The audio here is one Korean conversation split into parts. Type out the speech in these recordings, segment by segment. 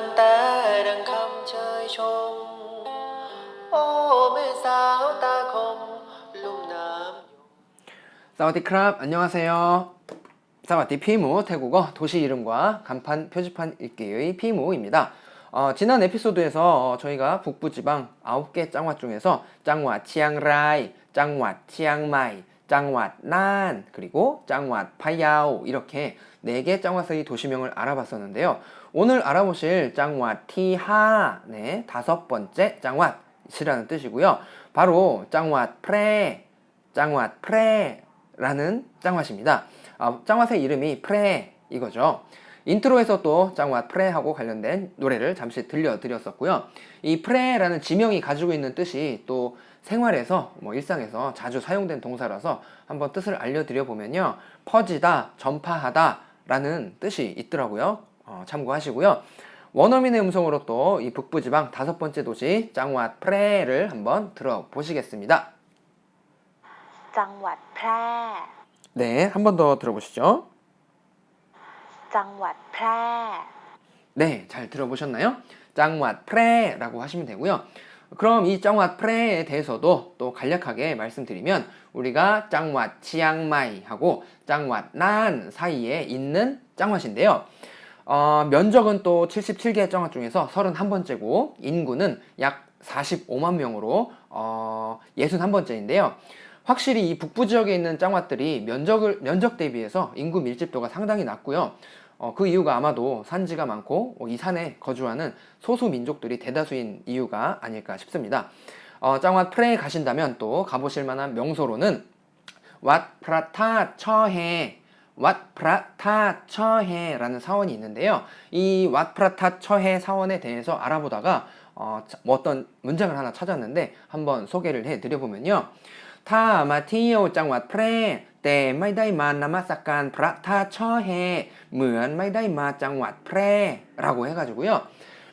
lòng ta đang khắp trời trông ô mê sao ta không lúc nào 사와디크랍 안녕하세요. 사와디 피모 태국어 도시 이름과 간판 표지판 읽기의 피모입니다. 어, 지난 에피소드에서 어, 저희가 북부지방 9개 짱화 중에서 짱화 치앙라이, 짱화 치앙마이, 짱왓 난 그리고 짱왓 파야오 이렇게 4개 짱왓의 도시명을 알아봤었는데요. 오늘 알아보실 짱왓 티하 네, 다섯 번째 짱왓이라는 뜻이고요. 바로 짱왓 프레, 짱왓 프레라는 짱왓입니다. 아, 짱왓의 이름이 프레 이거죠. 인트로에서 또 짱왓 프레하고 관련된 노래를 잠시 들려드렸었고요. 이 프레라는 지명이 가지고 있는 뜻이 또 생활에서 뭐 일상에서 자주 사용된 동사라서 한번 뜻을 알려드려 보면요. 퍼지다, 전파하다 라는 뜻이 있더라고요. 어, 참고하시고요. 원어민의 음성으로 또 이 북부지방 다섯 번째 도시 짱왓 프레를 한번 들어보시겠습니다. 짱왓 프레 네, 한 번 더 들어보시죠. 짱왓 프레 네, 잘 들어보셨나요? 짱왓 프레라고 하시면 되고요. 그럼 이 짱왓 프레에 대해서도 또 간략하게 말씀드리면 우리가 짱왓 치앙마이 하고 짱왓 난 사이에 있는 짱왓인데요. 어, 면적은 또 77개 짱왓 중에서 31번째고 인구는 약 45만 명으로 어, 61번째인데요. 확실히 이 북부 지역에 있는 짱왓들이 면적을 면적 대비해서 인구 밀집도가 상당히 낮고요. 어, 그 이유가 아마도 산지가 많고 어, 이 산에 거주하는 소수 민족들이 대다수인 이유가 아닐까 싶습니다. 어, 짱왓 프레에 가신다면 또 가보실 만한 명소로는 왓 프라타 처해 왓 프라타 처해라는 사원이 있는데요. 이 왓 프라타 처해 사원에 대해서 알아보다가 어, 자- 뭐 어떤 문장을 하나 찾았는데 한번 소개를 해드려보면요. ถ้ามาเที่ยวจังหวัดแพร่ แต่ไม่ได้มานมัสการพระธาตุช่อแฮเหมือนไม่ได้มาจังหวัดแพร่ 라고 해가지고요.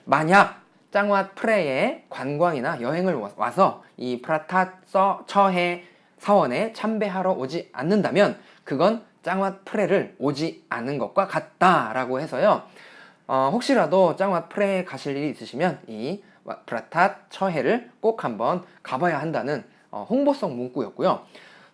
만약 짱왓 프레에 관광이나 여행을 와- 와서 이 프라타 처해 사원에 참배하러 오지 않는다면 그건 짱왓 프레를 오지 않은 것과 같다라고 해서요. 어, 혹시라도 짱왓 프레에 가실 일이 있으시면 이 와- 프라타 처해를 꼭 한번 가봐야 한다는 어, 홍보성 문구였고요.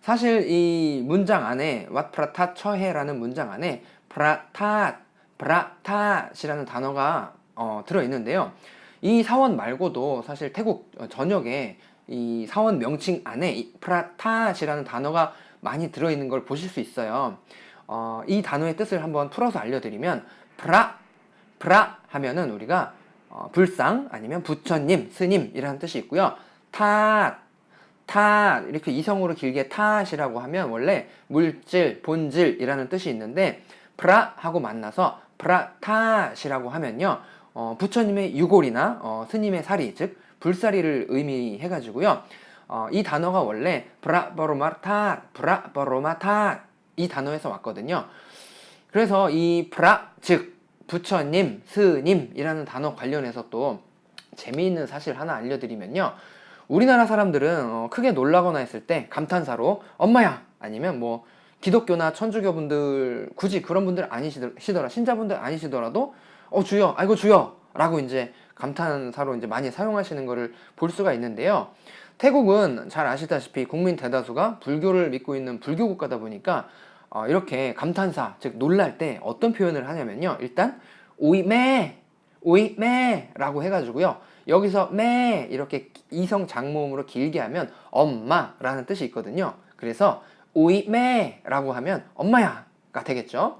사실 이 문장 안에 왓 프라타 처해라는 문장 안에 프라타 프라타시라는 단어가 어, 들어 있는데요. 이 사원 말고도 사실 태국 전역에 이 사원 명칭 안에 이 프라타시라는 단어가 많이 들어 있는 걸 보실 수 있어요. 어, 이 단어의 뜻을 한번 풀어서 알려드리면 프라 프라 하면은 우리가 어, 불상 아니면 부처님, 스님이라는 뜻이 있고요. 탓, 탓 이렇게 이성으로 길게 탓이라고 하면 원래 물질, 본질이라는 뜻이 있는데 프라 하고 만나서 프라탓이라고 하면요. 어, 부처님의 유골이나 어, 스님의 사리, 즉 불사리를 의미해 가지고요. 어, 이 단어가 원래 브라버로마타, 브라버로마타 이 단어에서 왔거든요. 그래서 이 브라 즉 부처님, 스님이라는 단어 관련해서 또 재미있는 사실 하나 알려드리면요. 우리나라 사람들은 어, 크게 놀라거나 했을 때 감탄사로 엄마야 아니면 뭐 기독교나 천주교 분들 굳이 그런 분들 아니시더라 신자분들 아니시더라도 어 주여 아이고 주여라고 이제 감탄사로 이제 많이 사용하시는 것을 볼 수가 있는데요. 태국은 잘 아시다시피 국민 대다수가 불교를 믿고 있는 불교 국가다 보니까 어, 이렇게 감탄사 즉 놀랄 때 어떤 표현을 하냐면요. 일단 오이매 오이매라고 해가지고요. 여기서 매 이렇게 이성 장모음으로 길게 하면 엄마라는 뜻이 있거든요. 그래서 오이매라고 하면 엄마야가 되겠죠.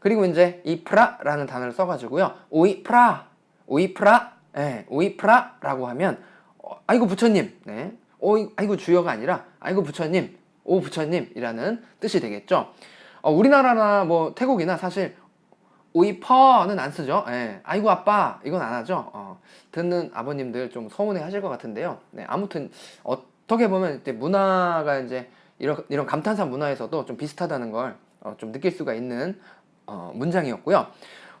그리고 이제 이 프라라는 단어를 써가지고요. 오이프라, 오이프라, 예, 오이프라라고 하면 어, 아이고 부처님, 네, 오이, 아이고 주여가 아니라 아이고 부처님, 오 부처님이라는 뜻이 되겠죠. 어, 우리나라나 뭐 태국이나 사실 오이퍼는 안 쓰죠. 예, 아이고 아빠 이건 안 하죠. 어, 듣는 아버님들 좀 서운해 하실 것 같은데요. 네, 아무튼 어떻게 보면 이제 문화가 이제 이런 이런 감탄사 문화에서도 좀 비슷하다는 걸좀 느낄 수가 있는 어, 문장이었고요.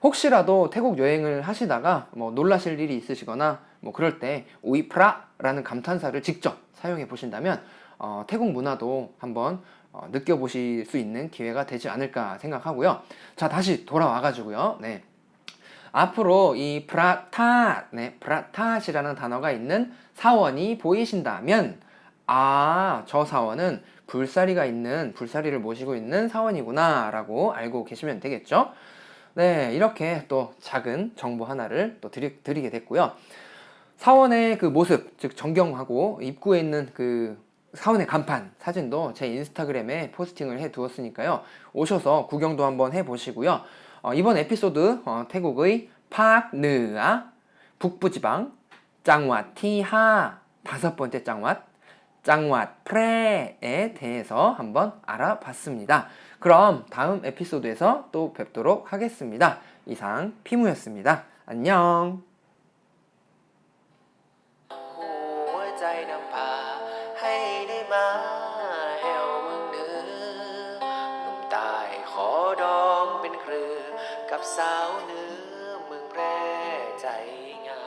혹시라도 태국 여행을 하시다가 뭐 놀라실 일이 있으시거나 뭐 그럴 때 오이프라라는 감탄사를 직접 사용해 보신다면 어, 태국 문화도 한번 어, 느껴보실 수 있는 기회가 되지 않을까 생각하고요. 자 다시 돌아와가지고요. 네. 앞으로 이 프라타, 네, 프라탓이라는 단어가 있는 사원이 보이신다면 아, 저 사원은 불사리가 있는, 불사리를 모시고 있는 사원이구나, 라고 알고 계시면 되겠죠? 네, 이렇게 또 작은 정보 하나를 또 드리, 드리게 됐고요. 사원의 그 모습, 즉 정경하고 입구에 있는 그 사원의 간판 사진도 제 인스타그램에 포스팅을 해 두었으니까요. 오셔서 구경도 한번 해 보시고요. 어, 이번 에피소드 어, 태국의 팍느아 북부지방 짱왓티하 다섯 번째 짱왓 짱왓 프레에 대해서 한번 알아봤습니다. 그럼 다음 에피소드에서 또 뵙도록 하겠습니다. 이상 피무였습니다. 안녕. อเมืองแพร่ใจงาม